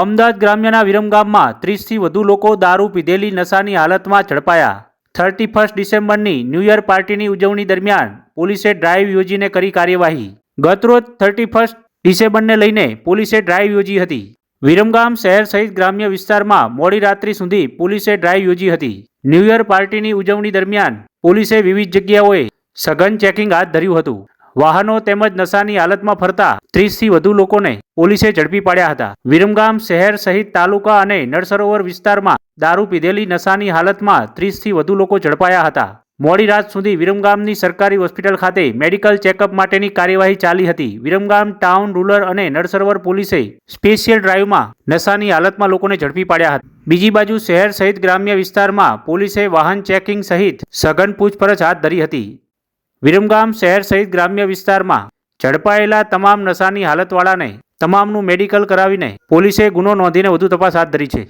અમદાવાદ ગ્રામ્યના વિરમગામમાં ત્રીસથી વધુ લોકો દારૂ પીધેલી નશાની હાલતમાં ઝડપાયા. થર્ટી ફર્સ્ટ ડિસેમ્બરની ન્યૂ યર પાર્ટીની ઉજવણી દરમિયાન પોલીસે ડ્રાઈવ યોજીને કરી કાર્યવાહી. ગતરોજ થર્ટી ફર્સ્ટ ડિસેમ્બરને લઈને પોલીસે ડ્રાઈવ યોજી હતી. વિરમગામ શહેર સહિત ગ્રામ્ય વિસ્તારમાં મોડી રાત્રિ સુધી પોલીસે ડ્રાઈવ યોજી હતી. ન્યૂ યર પાર્ટીની ઉજવણી દરમિયાન પોલીસે વિવિધ જગ્યાઓએ સઘન ચેકિંગ હાથ ધર્યું હતું. વાહનો તેમજ નશાની હાલતમાં ફરતા ત્રીસથી વધુ લોકોને પોલીસે ઝડપી પાડ્યા હતા. વિરમગામ શહેર સહિત તાલુકા અને નળસરોવર વિસ્તારમાં દારૂ પીધેલી નશાની હાલતમાં ત્રીસથી વધુ લોકો ઝડપાયા હતા. મોડી રાત સુધી વિરમગામની સરકારી હોસ્પિટલ ખાતે મેડિકલ ચેકઅપ માટેની કાર્યવાહી ચાલી હતી. વિરમગામ ટાઉન રૂરલ અને નળસરોવર પોલીસે સ્પેશિયલ ડ્રાઈવમાં નશાની હાલતમાં લોકોને ઝડપી પાડ્યા હતા. બીજી બાજુ શહેર સહિત ગ્રામ્ય વિસ્તારમાં પોલીસે વાહન ચેકિંગ સહિત સઘન પૂછપરછ હાથ ધરી હતી. વિરમગામ શહેર સહિત ગ્રામ્ય વિસ્તારમાં ઝડપાયેલા તમામ નશાની હાલતવાળાને, તમામનું મેડિકલ કરાવીને પોલીસે ગુનો નોંધીને વધુ તપાસ હાથ ધરી છે.